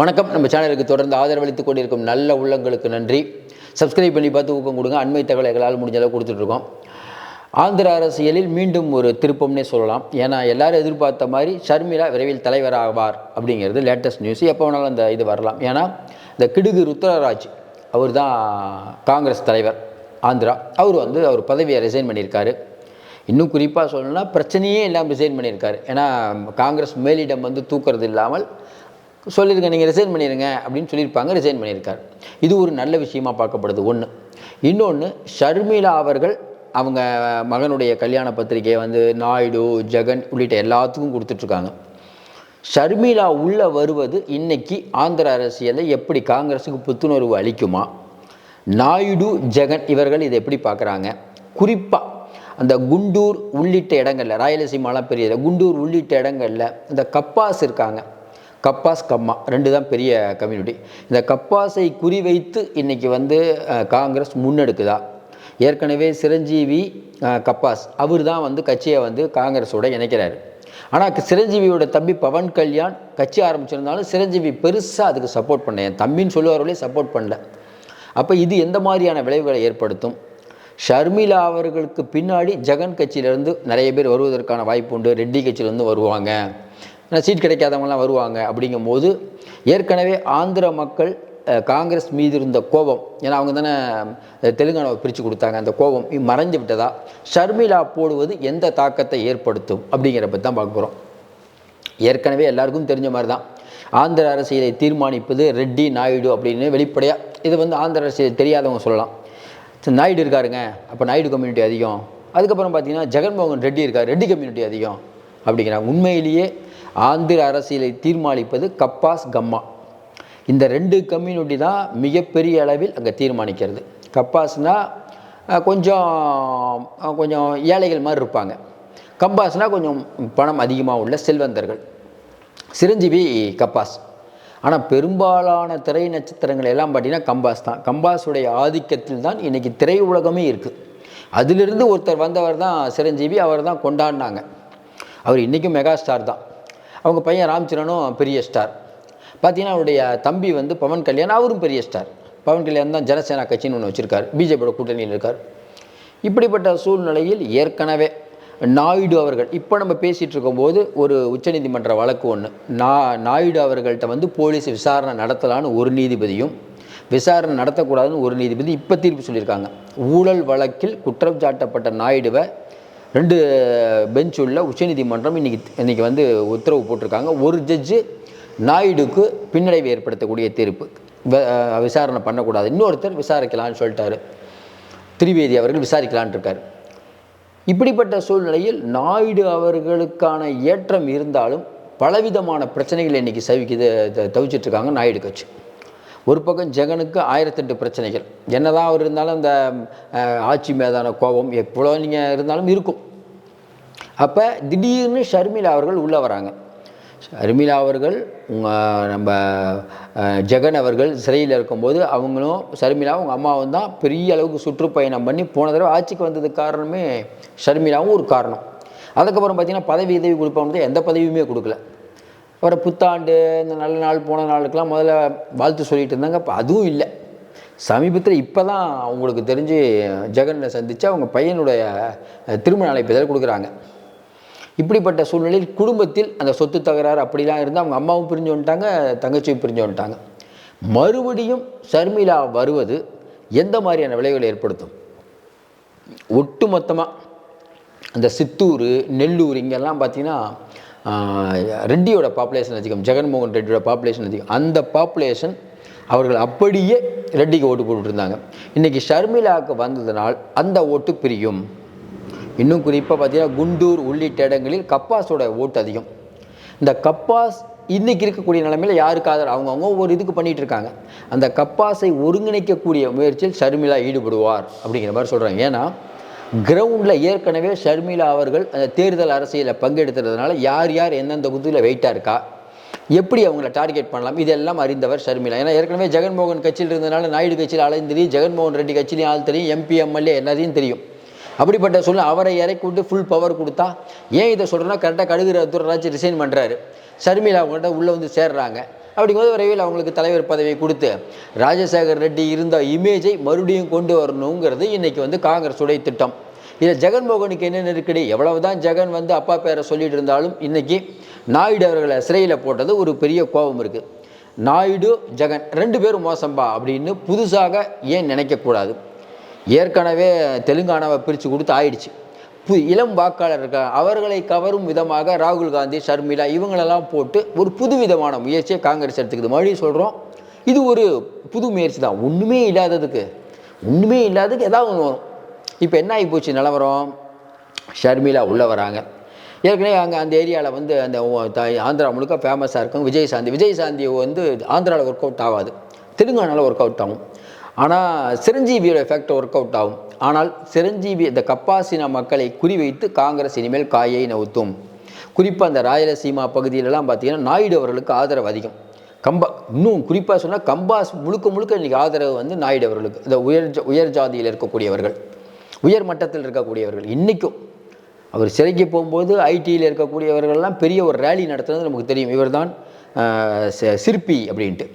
வணக்கம். நம்ம சேனலுக்கு தொடர்ந்து ஆதரவளித்துக் கொண்டிருக்கும் நல்ல உள்ளங்களுக்கு நன்றி. சப்ஸ்கிரைப் பண்ணி பார்த்து ஊக்கம் கொடுங்க. அண்மை தகவலை எங்களால் முடிஞ்ச அளவு கொடுத்துட்ருக்கோம். ஆந்திர அரசியலில் மீண்டும் ஒரு திருப்பம்னே சொல்லலாம். ஏன்னா எல்லாரும் எதிர்பார்த்த மாதிரி ஷர்மிளா விரைவில் தலைவராவார் அப்படிங்கிறது லேட்டஸ்ட் நியூஸ். எப்போ வேணாலும் அந்த இது வரலாம். ஏன்னா இந்த கிடுகு ருத்ரராஜ் அவர் தான் காங்கிரஸ் தலைவர் ஆந்திரா. அவர் வந்து அவர் பதவியை ரிசைன் பண்ணியிருக்காரு. இன்னும் குறிப்பாக சொல்லணும்னா பிரச்சனையே இல்லாமல் ரிசைன் பண்ணியிருக்காரு. ஏன்னா காங்கிரஸ் மேலிடம் வந்து தூக்குறது இல்லாமல் சொல்லியிருக்கேன் நீங்கள் ரிசைன் பண்ணிடுங்க அப்படின்னு சொல்லியிருப்பாங்க ரிசைன் பண்ணியிருக்காரு. இது ஒரு நல்ல விஷயமா பார்க்கப்படுது. ஒன்று இன்னொன்று ஷர்மிளா அவர்கள் அவங்க மகனுடைய கல்யாண பத்திரிகையை வந்து நாயுடு ஜெகன் உள்ளிட்ட எல்லாத்துக்கும் கொடுத்துட்ருக்காங்க. ஷர்மிளா உள்ளே வருவது இன்னைக்கு ஆந்திர அரசியலை எப்படி காங்கிரஸுக்கு புத்துணர்வு அளிக்குமா? நாயுடு ஜெகன் இவர்கள் இதை எப்படி பார்க்குறாங்க? குறிப்பாக அந்த குண்டூர் உள்ளிட்ட இடங்களில் ராயலசீமாலாம் பெரிய குண்டூர் உள்ளிட்ட இடங்களில் இந்த கப்பாஸ் இருக்காங்க. கப்பாஸ் கம்மா ரெண்டு தான் பெரிய கம்யூனிட்டி இந்த கப்பாஸை குறிவைத்து இன்னைக்கு வந்து காங்கிரஸ் முன்னெடுக்குதா? ஏற்கனவே சிரஞ்சீவி கப்பாஸ் அவர் தான் வந்து கட்சியை வந்து காங்கிரஸோட இணைக்கிறார். ஆனால் சிரஞ்சீவியோட தம்பி பவன் கல்யாண் கட்சி ஆரம்பிச்சிருந்தாலும் சிரஞ்சீவி பெருசாக அதுக்கு சப்போர்ட் பண்ண என் தம்பின்னு சொல்லுவார்களே சப்போர்ட் பண்ணல. அப்போ இது எந்த மாதிரியான விளைவுகளை ஏற்படுத்தும்? ஷர்மிளா அவர்களுக்கு பின்னாடி ஜெகன் கட்சியிலேருந்து நிறைய பேர் வருவதற்கான வாய்ப்பு உண்டு. ரெட்டி கட்சியிலேருந்து வருவாங்க. சீட் கிடைக்காதவங்கலாம் வருவாங்க அப்படிங்கும்போது ஏற்கனவே ஆந்திர மக்கள் காங்கிரஸ் மீது இருந்த கோபம் ஏன்னா அவங்க தானே தெலுங்கானாவை பிரித்து கொடுத்தாங்க அந்த கோபம் மறைஞ்சு விட்டதா? ஷர்மிளா போடுவது எந்த தாக்கத்தை ஏற்படுத்தும் அப்படிங்கிற பற்றி தான் பார்க்க போகிறோம் ஏற்கனவே எல்லாருக்கும் தெரிஞ்ச மாதிரி தான் ஆந்திர அரசியலை தீர்மானிப்பது ரெட்டி நாயுடு அப்படின்னு வெளிப்படையாக இது வந்து ஆந்திர அரசியல் தெரியாதவங்க சொல்லலாம். நாயுடு இருக்காருங்க அப்போ நாயுடு கம்யூனிட்டி அதிகம். அதுக்கப்புறம் பார்த்தீங்கன்னா ஜெகன்மோகன் ரெட்டி இருக்கார் ரெட்டி கம்யூனிட்டி அதிகம் அப்படிங்கிறாங்க. உண்மையிலேயே ஆந்திர அரசியலை தீர்மானிப்பது கப்பாஸ் கம்மா. இந்த ரெண்டு கம்யூனிட்டி தான் மிகப்பெரிய அளவில் அங்கே தீர்மானிக்கிறது. கப்பாஸ்னால் கொஞ்சம் கொஞ்சம் ஏழைகள் மாதிரி இருப்பாங்க. கம்பாஸ்னால் கொஞ்சம் பணம் அதிகமாக உள்ள செல்வந்தர்கள். சிரஞ்சீவி கப்பாஸ். ஆனால் பெரும்பாலான திரை நட்சத்திரங்கள் எல்லாம் பார்த்தீங்கன்னா கம்பாஸ் தான். கம்பாஸுடைய ஆதிக்கத்தில் தான் இன்றைக்கி திரை உலகமே இருக்குது அதிலிருந்து ஒருத்தர் வந்தவர் தான் சிரஞ்சீவி அவர் தான் கொண்டாடினாங்க. அவர் இன்றைக்கும் மெகா ஸ்டார் தான். அவங்க பையன் ராம்சரணும் பெரிய ஸ்டார் பார்த்தீங்கன்னா அவருடைய தம்பி வந்து பவன் கல்யாண் அவரும் பெரிய ஸ்டார் பவன் கல்யாண் தான் ஜனசேனா கட்சின்னு ஒன்று வச்சுருக்கார். பிஜேபியோட கூட்டணியில் இருக்கார். இப்படிப்பட்ட சூழ்நிலையில் ஏற்கனவே நாயுடு அவர்கள் இப்போ நம்ம பேசிகிட்டு இருக்கும்போது ஒரு உச்சநீதிமன்ற வழக்கு ஒன்று நா நாயுடு அவர்கள்ட்ட வந்து போலீஸ் விசாரணை நடத்தலான்னு ஒரு நீதிபதியும் விசாரணை நடத்தக்கூடாதுன்னு ஒரு நீதிபதி இப்போ தீர்ப்பு சொல்லியிருக்காங்க. ஊழல் வழக்கில் குற்றம் சாட்டப்பட்ட நாயுடுவை ரெண்டு பெஞ்ச் உள்ள உச்சநீதிமன்றம் இன்னைக்கு இன்றைக்கி வந்து உத்தரவு போட்டிருக்காங்க. ஒரு ஜட்ஜு நாயுடுக்கு பின்னடைவு ஏற்படுத்தக்கூடிய தீர்ப்பு. விசாரணை பண்ணக்கூடாது. இன்னொருத்தர் விசாரிக்கலாம்னு சொல்லிட்டாரு. திரிவேதி அவர்கள் விசாரிக்கலான் இருக்கார். இப்படிப்பட்ட சூழ்நிலையில் நாயுடு அவர்களுக்கான ஏற்றம் இருந்தாலும் பலவிதமான பிரச்சனைகள் இன்றைக்கி சவிக்குது த- நாயுடு கட்சி. ஒரு பக்கம் ஜெகனுக்கு ஆயிரத்தெட்டு பிரச்சனைகள். என்னதான் அவர் இருந்தாலும் இந்த ஆட்சி மீதான கோபம் எவ்வளோ நீங்கள் இருந்தாலும் இருக்கும். அப்போ திடீர்னு ஷர்மிளா அவர்கள் உள்ளே வராங்க. ஷர்மிளா அவர்கள் உங்கள் நம்ம ஜெகன் அவர்கள் சிறையில் இருக்கும்போது அவங்களும் ஷர்மிளா அவங்க அம்மாவும் தான் பெரிய அளவுக்கு சுற்றுப்பயணம் பண்ணி போன தடவை ஆட்சிக்கு வந்ததுக்கு காரணமே ஷர்மிளாவும் ஒரு காரணம். அதுக்கப்புறம் பார்த்திங்கன்னா பதவி உதவி கொடுப்பாங்க எந்த பதவியுமே கொடுக்கல. அப்புறம் புத்தாண்டு இந்த நல்ல நாள் போன நாளுக்கெல்லாம் முதல்ல வாழ்த்து சொல்லிட்டு இருந்தாங்க. அப்போ அதுவும் இல்லை. சமீபத்தில் இப்போ தான் அவங்களுக்கு தெரிஞ்சு ஜெகனை சந்தித்து அவங்க பையனுடைய திருமண திருமண இதில் கொடுக்குறாங்க. இப்படிப்பட்ட சூழ்நிலையில் குடும்பத்தில் அந்த சொத்து தகராறு அப்படிலாம் இருந்தால் அவங்க அம்மாவும் பிரிஞ்சு வந்துட்டாங்க தங்கச்சியும் பிரிஞ்சு வந்துட்டாங்க. மறுபடியும் ஷர்மிளா வருவது எந்த மாதிரியான விளைவுகளை ஏற்படுத்தும்? ஒட்டுமொத்தமாக அந்த சித்தூர் நெல்லூர் இங்கெல்லாம் பார்த்திங்கன்னா ரெட்டியோட பாப்புலேஷன் அதிகம் ஜெகன்மோகன் ரெட்டியோட பாப்புலேஷன் அதிகம். அந்த பாப்புலேஷன் அவர்கள் அப்படியே ரெட்டிக்கு ஓட்டு போட்டுட்டு இன்றைக்கி ஷர்மிளாவுக்கு வந்ததனால் அந்த ஓட்டு பிரியும். இன்னும் குறிப்பாக பார்த்தீங்கன்னா குண்டூர் உள்ளிட்ட இடங்களில் கப்பாஸோட ஓட்டு அதிகம். இந்த கப்பாஸ் இன்றைக்கி இருக்கக்கூடிய நிலைமையில் யாருக்கு ஆதரவு? அவங்கவுங்க ஒரு இதுக்கு பண்ணிகிட்டு இருக்காங்க அந்த கப்பாஸை ஒருங்கிணைக்கக்கூடிய முயற்சியில் ஷர்மிளா ஈடுபடுவார் அப்படிங்கிற மாதிரி சொல்கிறாங்க ஏன்னா கிரவுண்டில் ஏற்கனவே ஷர்மிளா அவர்கள் அந்த தேர்தல் அரசியலில் பங்கெடுத்ததுனால யார் யார் எந்தெந்த குதியில் வெயிட்டாக இருக்கா எப்படி அவங்கள டார்கெட் பண்ணலாம் இதெல்லாம் அறிந்தவர் ஷர்மிளா ஏன்னா ஏற்கனவே ஜெகன்மோகன் கட்சியில் இருந்தனால நாயுடு கட்சியில் ஆளையும் தெரியும் ஜெகன்மோகன் ரெட்டி கட்சியிலையும் ஆள் தெரியும் எம்பி எம்எல்ஏ எல்லாத்தையும் தெரியும் அப்படிப்பட்ட சூழ்நிலை அவரை இறக்கி விட்டு ஃபுல் பவர் கொடுத்தா ஏன் இதை சொல்கிறேன்னா கரெக்டாக கடுகு துறராஜ் ரிசைன் பண்ணுறாரு ஷர்மிளா அவங்கள்ட்ட உள்ளே வந்து சேர்றாங்க அப்படிங்கும்போது விரைவில் அவங்களுக்கு தலைவர் பதவியை கொடுத்து ராஜசேகர் ரெட்டி இருந்த இமேஜை மறுபடியும் கொண்டு வரணுங்கிறது இன்றைக்கி வந்து காங்கிரஸுடைய திட்டம். இதில் ஜெகன்மோகனுக்கு என்ன நெருக்கடி எவ்வளவுதான் ஜெகன் வந்து அப்பா பேரை சொல்லிட்டு இருந்தாலும் இன்றைக்கி நாயுடு அவர்களை சிறையில் போட்டது ஒரு பெரிய கோபம் இருக்குது நாயுடு ஜெகன் ரெண்டு பேரும் மோசம்பா அப்படின்னு புதுசாக ஏன் நினைக்கக்கூடாது? ஏற்கனவே தெலுங்கானாவை பிரித்து கொடுத்து ஆயிடுச்சு. இளம் வாக்காளர் இருக்கா அவர்களை கவரும் விதமாக ராகுல் காந்தி ஷர்மிளா இவங்களெல்லாம் போட்டு ஒரு புது விதமான முயற்சியை காங்கிரஸ் எடுத்துக்குது. மறுபடியும் சொல்கிறோம் இது ஒரு புது முயற்சி தான். ஒன்றுமே இல்லாததுக்கு ஒன்றுமே இல்லாததுக்கு ஏதாவது ஒன்று வரும். இப்போ என்ன ஆகி போச்சு நிலவரம்? ஷர்மிளா உள்ளே வராங்க. ஏற்கனவே அங்கே அந்த ஏரியாவில் வந்து அந்த த- ஆந்திரா முழுக்க ஃபேமஸாக இருக்கும் விஜயசாந்தி. விஜயசாந்தி வந்து ஆந்திராவில் ஒர்க் அவுட் ஆகாது. தெலுங்கானாவில் ஒர்க் அவுட் ஆகும். ஆனால் சிரஞ்சீவியோட எஃபெக்ட் ஒர்க் அவுட் ஆகும். ஆனால் சிரஞ்சீவி இந்த கப்பாசின மக்களை குறிவைத்து காங்கிரஸ் இனிமேல் காயை நவுத்தும். குறிப்பாக அந்த ராயலசீமா பகுதியிலலாம் பார்த்தீங்கன்னா நாயுடு அவர்களுக்கு ஆதரவு அதிகம். கம்பா இன்னும் குறிப்பாக சொன்னால் கம்பாஸ் முழுக்க முழுக்க இன்றைக்கி ஆதரவு வந்து நாயுடு அவர்களுக்கு இந்த உயர் ஜா- உயர் ஜாதியில் இருக்கக்கூடியவர்கள் உயர் மட்டத்தில் இருக்கக்கூடியவர்கள் இன்றைக்கும் அவர் சிறைக்கு போகும்போது ஐடியில் இருக்கக்கூடியவர்கள்லாம் பெரிய ஒரு ரேலி நடத்துனது நமக்கு தெரியும். இவர்தான் தான் சிற்பி அப்படின்ட்டு.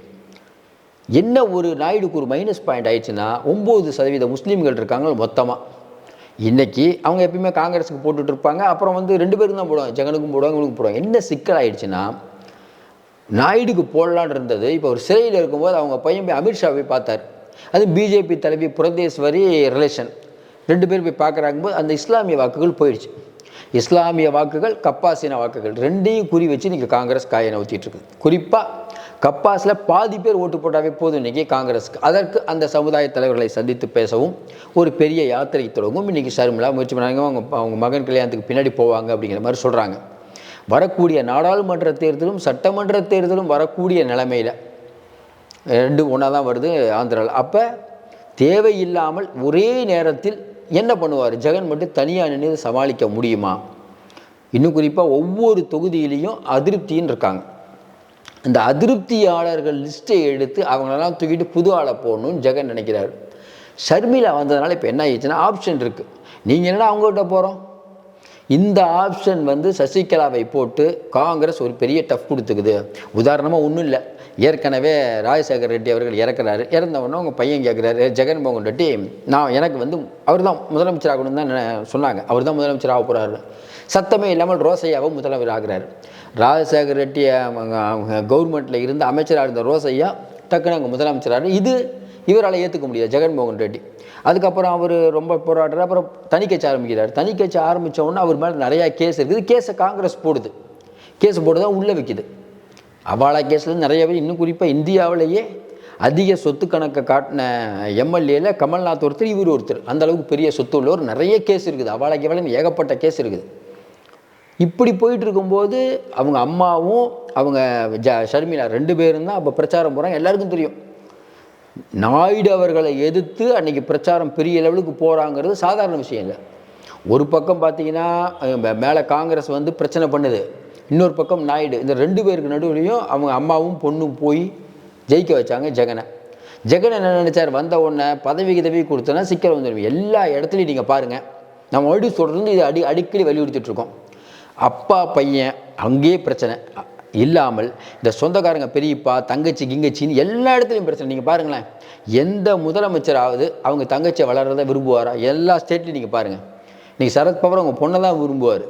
என்ன ஒரு நாயுடுக்கு ஒரு மைனஸ் பாயிண்ட் ஆயிடுச்சுன்னா ஒம்பது சதவீத முஸ்லீம்கள் இருக்காங்க மொத்தமாக இன்றைக்கி அவங்க எப்பயுமே காங்கிரஸுக்கு போட்டுட்டு இருப்பாங்க. அப்புறம் வந்து ரெண்டு பேரும் தான் போடுவாங்க. ஜெகனுக்கும் போடுவாங்க இவனுக்கும் போடுவாங்க. என்ன சிக்கல் ஆயிடுச்சுன்னா நாயுடுக்கு போடலான்னு இருந்தது. இப்போ ஒரு சிறையில் இருக்கும்போது அவங்க பையன் போய் அமித்ஷா போய் பார்த்தார். அது பிஜேபி தலைவி புரந்தேஸ்வரி ரிலேஷன் ரெண்டு பேர் போய் பார்க்குறாங்க போது அந்த இஸ்லாமிய வாக்குகள் போயிடுச்சு. இஸ்லாமிய வாக்குகள் கப்பாசின வாக்குகள் ரெண்டையும் குறி வச்சு இன்றைக்கி காங்கிரஸ் காயை நவுத்திட்டு இருக்குது. குறிப்பாக கப்பாஸில் பாதி பேர் ஓட்டு போட்டாவே போதும் இன்றைக்கி காங்கிரஸுக்கு. அதற்கு அந்த சமுதாய தலைவர்களை சந்தித்து பேசவும் ஒரு பெரிய யாத்திரை தொடங்கும். இன்றைக்கி சர்மிளா முயற்சி பண்ணாங்க அவங்க அவங்க மகன் கல்யாணத்துக்கு பின்னாடி போவாங்க அப்படிங்கிற மாதிரி சொல்கிறாங்க வரக்கூடிய நாடாளுமன்ற தேர்தலும் சட்டமன்ற தேர்தலும் வரக்கூடிய நிலைமையில் ரெண்டு ஒன்றா தான் வருது ஆந்திராவில் அப்போ தேவையில்லாமல் ஒரே நேரத்தில் என்ன பண்ணுவார்? ஜெகன் மட்டும் தனியாக நின்று சமாளிக்க முடியுமா? இன்னும் குறிப்பாக ஒவ்வொரு தொகுதியிலையும் அதிருப்தின்னு இருக்காங்க. இந்த அதிருப்தியாளர்கள் லிஸ்ட்டை எடுத்து அவங்களெல்லாம் தூக்கிட்டு புது ஆளை போடணும்னு ஜெகன் நினைக்கிறாரு. ஷர்மிளா வந்ததுனால இப்போ என்ன ஆயிடுச்சுன்னா ஆப்ஷன் இருக்குது நீங்கள் என்னடா அவங்ககிட்ட போகிறோம் இந்த ஆப்ஷன் வந்து சசிகலாவை போட்டு காங்கிரஸ் ஒரு பெரிய டஃப் கொடுத்துக்குது. உதாரணமாக ஒன்றும் இல்லை. ஏற்கனவே ராஜசேகர் ரெட்டி அவர்கள் இறக்குறாரு. இறந்த உடனே பையன் கேட்குறாரு ஜெகன்மோகன் ரெட்டி நான் எனக்கு வந்து அவர் தான் முதலமைச்சர் ஆகணும்னு தான் சொன்னாங்க. அவர் தான் முதலமைச்சர் ஆக போகிறாரு சத்தமே இல்லாமல் ரோசையாவும் முதல்வர் ஆகிறார். ராஜசேகர் ரெட்டி அவங்க அவங்க கவர்மெண்ட்டில் இருந்த அமைச்சராக இருந்த ரோசையா டக்குன்னு அங்கே முதலமைச்சராக இது இவரால் ஏற்றுக்க முடியாது ஜெகன்மோகன் ரெட்டி. அதுக்கப்புறம் அவர் ரொம்ப போராடுறார். அப்புறம் தனி கட்சி ஆரம்பிக்கிறார். தனி கட்சி ஆரம்பித்த உடனே அவர் மேலே நிறையா கேஸ் இருக்குது. கேஸை காங்கிரஸ் போடுது. கேஸ் போட்டு தான் உள்ளே வைக்குது. அவாலா கேஸில் நிறைய பேர் இன்னும் குறிப்பாக இந்தியாவிலேயே அதிக சொத்து கணக்கை காட்டின எம்எல்ஏல கமல்நாத் ஒருத்தர் இவர் ஒருத்தர். அந்தளவுக்கு பெரிய சொத்து உள்ளவர். நிறைய கேஸ் இருக்குது. அவாலா கேவலம் ஏகப்பட்ட கேஸ் இருக்குது. இப்படி போயிட்டு இருக்கும்போது அவங்க அம்மாவும் அவங்க ஜ ஷர்மிளா ரெண்டு பேரும் தான் அப்போ பிரச்சாரம் போகிறாங்க எல்லாருக்கும் தெரியும். நாயுடு அவர்களை எதிர்த்து அன்னைக்கு பிரச்சாரம் பெரிய லெவலுக்கு போகிறாங்கிறது சாதாரண விஷயம் இல்லை ஒரு பக்கம் பார்த்தீங்கன்னா மேலே காங்கிரஸ் வந்து பிரச்சனை பண்ணுது. இன்னொரு பக்கம் நாயுடு. இந்த ரெண்டு பேருக்கு நடுவுலையும் அவங்க அம்மாவும் பொண்ணும் போய் ஜெயிக்க வச்சாங்க ஜெகனை. ஜெகன் என்ன நினச்சார்? வந்த உடனே பதவி கிதவி கொடுத்தனா சிக்கல் வந்துடும் எல்லா இடத்துலையும் நீங்கள் பாருங்கள் நம்ம மறுபடியும் தொடர்ந்து இதை அடி அடிக்கடி வலியுறுத்திட்டு இருக்கோம். அப்பா பையன் அங்கேயே பிரச்சனை. இல்லாமல் இந்த சொந்தக்காரங்க பெரியப்பா தங்கச்சி கிங்கச்சின்னு எல்லா இடத்துலையும் பிரச்சனை. நீங்கள் பாருங்களேன் எந்த முதலமைச்சராவது அவங்க தங்கச்சியை வளர்கிறத விரும்புவாரா? எல்லா ஸ்டேட்லையும் நீங்கள் பாருங்கள் இன்றைக்கி சரத்பவர் அவங்க பொண்ணை தான் விரும்புவார்.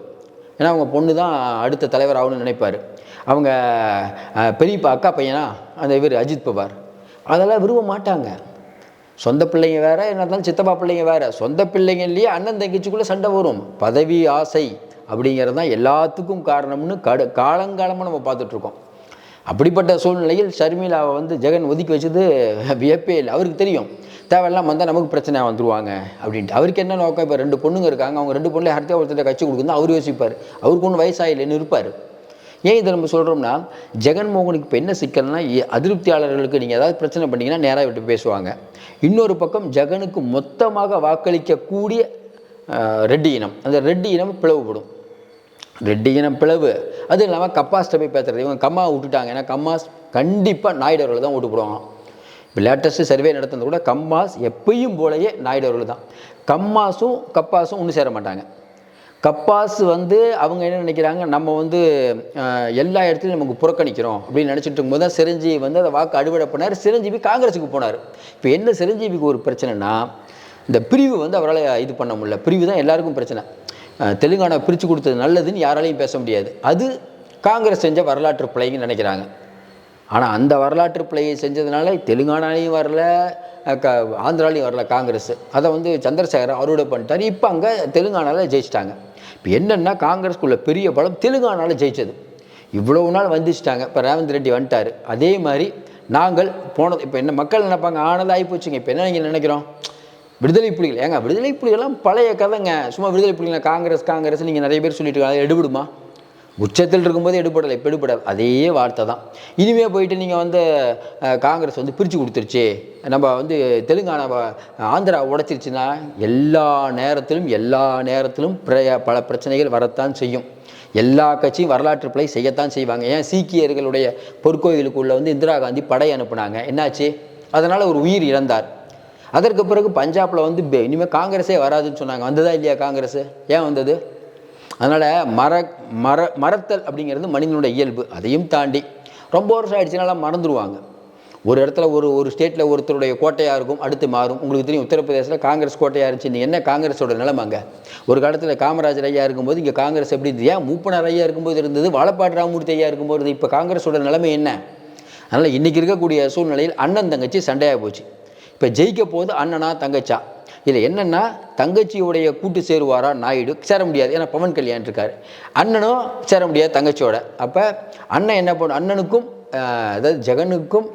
ஏன்னா அவங்க பொண்ணு தான் அடுத்த தலைவர் ஆகணும்னு நினைப்பார். அவங்க பெரியப்பா அக்கா பையனா? அந்த இவர் அஜித் பவார். அதெல்லாம் விரும்ப மாட்டாங்க. சொந்த பிள்ளைங்க வேறு என்ன இருந்தாலும் சித்தப்பா பிள்ளைங்க வேறு. சொந்த பிள்ளைங்கள்லேயே அண்ணன் தங்கச்சிக்குள்ளே சண்டை வரும். பதவி ஆசை. அப்படிங்கிறது தான் எல்லாத்துக்கும் காரணம்னு கடு காலங்காலமாக நம்ம பார்த்துட்ருக்கோம். அப்படிப்பட்ட சூழ்நிலையில் ஷர்மிளாவை வந்து ஜெகன் ஒதுக்கி வச்சது வியப்பே இல்லை. அவருக்கு தெரியும். தேவையெல்லாம் வந்தால் நமக்கு பிரச்சனை வந்துருவாங்க அப்படின்ட்டு. அவருக்கு என்ன நோக்கம்? இப்போ ரெண்டு பொண்ணுங்க இருக்காங்க. அவங்க ரெண்டு பொண்ணுல அடுத்த ஒருத்தர் கட்சி கொடுக்குன்னு அவர் யோசிப்பார். அவருக்கு ஒன்றும் வயசாயில்லைன்னு இருப்பார். ஏன் இதை நம்ம சொல்கிறோம்னா ஜெகன்மோகனுக்கு இப்போ என்ன சிக்கல்னா அதிருப்தியாளர்களுக்கு நீங்கள் ஏதாவது பிரச்சனை பண்ணிங்கன்னா நேராக விட்டு பேசுவாங்க. இன்னொரு பக்கம் ஜெகனுக்கு மொத்தமாக வாக்களிக்கக்கூடிய ரெட்டி இனம். அந்த ரெட்டி இனம் பிளவுபடும். ரெட்டி பிளவு. அது இல்லாமல் கப்பாஸ்ட்டை போய் பேசுறது இவங்க கம்மா விட்டுட்டாங்க. ஏன்னா கம்மாஸ் கண்டிப்பாக நாயுடு அவர்கள் தான் ஓட்டு போடுவாங்க இப்போ லேட்டஸ்ட்டு சர்வே நடத்துனது கூட கம்மாஸ் எப்பயும் போலயே நாயுடு அவர்கள் தான். கம்மாஸும் கப்பாஸும் ஒன்று சேர மாட்டாங்க. கப்பாஸ் வந்து அவங்க என்ன நினைக்கிறாங்க? நம்ம வந்து எல்லா இடத்துலையும் நமக்கு புறக்கணிக்கிறோம் அப்படின்னு நினச்சிட்டு இருக்கும்போது தான் சிரஞ்சீவி வந்து அதை வாக்கு அறுவடை பண்ணார் சிரஞ்சீவி காங்கிரஸுக்கு போனார். இப்போ என்ன சிரஞ்சீவிக்கு ஒரு பிரச்சனைனா இந்த பிரிவு வந்து அவரால் இது பண்ண முடியல. பிரிவு தான் எல்லாருக்கும் பிரச்சனை. தெலுங்கானா பிரித்து கொடுத்தது நல்லதுன்னு யாராலையும் பேச முடியாது. அது காங்கிரஸ் செஞ்ச வரலாற்று பிள்ளைங்கன்னு நினைக்கிறாங்க. ஆனால் அந்த வரலாற்று பிள்ளையை செஞ்சதுனால தெலுங்கானாலையும் வரல க ஆந்திராலையும் வரல காங்கிரஸ். அதை வந்து சந்திரசேகர் அறுவடை பண்ணிட்டார். இப்போ அங்கே தெலுங்கானாவில் ஜெயிச்சிட்டாங்க. இப்போ என்னென்னா காங்கிரஸ்க்குள்ள பெரிய பலம் தெலுங்கானாவில் ஜெயிச்சது. இவ்வளவு நாள் வந்துச்சிட்டாங்க. இப்போ ரேவந்த் ரெட்டி வந்துட்டார். அதே மாதிரி நாங்கள் போனது இப்போ என்ன மக்கள் நினைப்பாங்க ஆனதாக ஆகி போச்சுங்க. இப்போ என்ன நீங்கள் நினைக்கிறோம்? விடுதலை புலிகள். ஏங்க விடுதலை புலிகள்லாம் பழைய கதைங்க. சும்மா விடுதலை புலிகள் காங்கிரஸ் காங்கிரஸ் நீங்கள் நிறைய பேர் சொல்லிட்டு இருக்காங்க. எடுபடுமா? உச்சத்தில் இருக்கும்போது எடுபடலை. இப்போ எடுபடாது. அதே வார்த்தை தான். இனிமே போயிட்டு நீங்கள் வந்து காங்கிரஸ் வந்து பிரித்து கொடுத்துருச்சு. நம்ம வந்து தெலுங்கானா ஆந்திரா உடைச்சிருச்சுன்னா எல்லா நேரத்திலும் எல்லா நேரத்திலும் பிரய பல பிரச்சனைகள் வரத்தான் செய்யும். எல்லா கட்சியும் வரலாற்று பிழை செய்யத்தான் செய்வாங்க. ஏன்? சீக்கியர்களுடைய பொற்கோயிலுக்குள்ளே வந்து இந்திரா காந்தி படை அனுப்புனாங்க. என்னாச்சு? அதனால் ஒரு உயிர் இழந்தார் அதற்கு பிறகு பஞ்சாப்ல வந்து இனிமேல் காங்கிரஸே வராதுன்னு சொன்னாங்க. வந்ததா இல்லையா காங்கிரஸ்? ஏன் வந்தது? அதனால் மர மர மறத்தல் அப்படிங்கிறது மனிதனுடைய இயல்பு. அதையும் தாண்டி ரொம்ப வருஷம் ஆயிடுச்சுனால மறந்துடுவாங்க ஒரு இடத்துல ஒரு ஒரு ஸ்டேட்டில் ஒருத்தருடைய கோட்டையாக இருக்கும் அடுத்து மாறும். உங்களுக்கு தெரியும் உத்தரப்பிரதேசத்தில் காங்கிரஸ் கோட்டையாக இருந்துச்சு. நீ என்ன காங்கிரஸோட நிலைமை அங்கே? ஒரு காலத்தில் காமராஜர் ஐயா இருக்கும்போது இங்கே காங்கிரஸ் எப்படி இருந்தது? ஏன் மூப்பனார் ஐயா இருக்கும்போது இருந்தது? வாழப்பாடு ராமமூர்த்தி ஐயா இருக்கும்போது இப்போ காங்கிரஸோட நிலைமை என்ன? அதனால் இன்றைக்கி இருக்கக்கூடிய சூழ்நிலையில் அண்ணன் தங்கச்சி சண்டையாக போச்சு. இப்போ ஜெயிக்க போகுது அண்ணனா தங்கச்சா? இதில் என்னென்னா தங்கச்சியுடைய கூட்டு சேருவாரா நாயுடு? சேர முடியாது. ஏன்னா பவன் கல்யாண் இருக்கார். அண்ணனும் சேர முடியாது தங்கச்சியோட. அப்போ அண்ணன் என்ன பண்ணும் அண்ணனுக்கும் அதாவது ஜெகனுக்கும்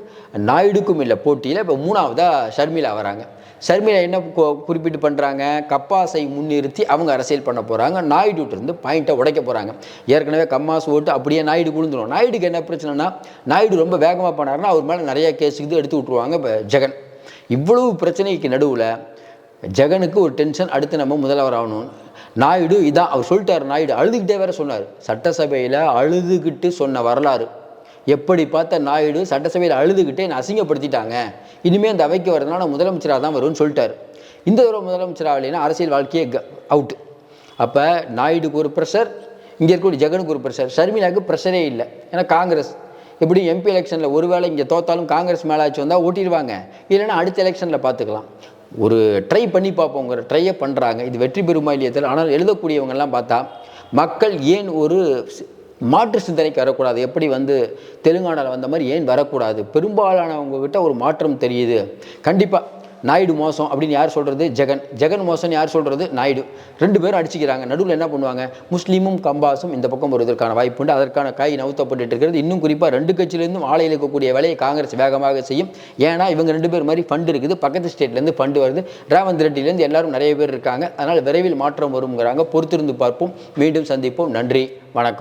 நாயுடுக்கும் இல்லை போட்டியில் இப்போ மூணாவதாக ஷர்மிளா வராங்க. ஷர்மிளா என்ன குறிப்பிட்டு பண்ணுறாங்க கப்பாசை முன்னிறுத்தி அவங்க அரசியல் பண்ண போகிறாங்க நாயுடுட்டிருந்து பாயிண்ட்டை உடைக்க போகிறாங்க ஏற்கனவே கம்மாஸ் ஓட்டு அப்படியே நாயுடு விழுந்துடும் நாயுடுக்கு என்ன பிரச்சனைனா நாயுடு ரொம்ப வேகமாக பண்ணாருன்னா அவர் மேலே நிறைய கேஸுக்கு எடுத்து விட்ருவாங்க இப்போ ஜெகன். இவ்வளவு பிரச்சனைக்கு நடுவில் ஜெகனுக்கு ஒரு டென்ஷன் அடுத்து நம்ம முதல்வர் ஆகணும். நாயுடு இதான் அவர் சொல்லிட்டார் நாயுடு அழுதுகிட்டே வேற சொன்னார். சட்டசபையில் அழுதுகிட்டு சொன்ன வரலாறு. எப்படி பார்த்த நாயுடு சட்டசபையில் அழுதுகிட்டே என்னை அசிங்கப்படுத்திட்டாங்க. இனிமேல் அந்த அவைக்கு வரதுனால முதலமைச்சராக தான் வரும்னு சொல்லிட்டார். இந்த தடவை முதலமைச்சராக இல்லைன்னா அரசியல் வாழ்க்கையே அவுட் அப்போ நாயுடுக்கு ஒரு ப்ரெஷர் இங்கே இருக்கக்கூடிய ஜெகனுக்கு ஒரு ப்ரெஷர் ஷர்மிலாவுக்கு ப்ரெஷரே இல்லை. ஏன்னா காங்கிரஸ் எப்படி எம்பி எலெக்ஷனில் ஒருவேளை இங்கே தோத்தாலும் காங்கிரஸ் மேலாச்சு வந்தால் ஓட்டிடுவாங்க. இல்லைன்னா அடுத்த எலெக்ஷனில் பார்த்துக்கலாம். ஒரு ட்ரை பண்ணி பார்ப்போங்கிற ட்ரையை பண்ணுறாங்க இது வெற்றி பெறுமா இல்லையா தெரியல. ஆனால் எழுதக்கூடியவங்கெல்லாம் பார்த்தா மக்கள் ஏன் ஒரு மாற்று சிந்தனைக்கு வரக்கூடாது? எப்படி வந்து தெலுங்கானாவில் வந்த மாதிரி ஏன் வரக்கூடாது? பெரும்பாலானவங்க கிட்ட ஒரு மாற்றம் தெரியுது. கண்டிப்பாக நாயுடு மோசம் அப்படின்னு யார் சொல்கிறது ஜெகன். ஜெகன் மோசம்னு யார் சொல்கிறது நாயுடு. ரெண்டு பேரும் அடிச்சுக்கிறாங்க. நடுவில் என்ன பண்ணுவாங்க? முஸ்லீமும் கம்பாஸும் இந்த பக்கம் வருவதற்கான வாய்ப்பு உண்டு. அதற்கான கை நவுத்தப்பட்டு இருக்கிறது. இன்னும் குறிப்பாக ரெண்டு கட்சியிலேருந்தும் ஆலையில் இருக்கக்கூடிய வேலையை காங்கிரஸ் வேகமாக செய்யும். ஏன்னா இவங்க ரெண்டு பேர் மாதிரி ஃபண்டு இருக்குது. பக்கத்து ஸ்டேட்லேருந்து ஃபண்டு வருது. ரேவந்த் ரெட்டிலேருந்து எல்லாரும் நிறைய பேர் இருக்காங்க. அதனால் விரைவில் மாற்றம் வருங்கிறாங்க பொறுத்திருந்து பார்ப்போம். மீண்டும் சந்திப்போம். நன்றி. வணக்கம்.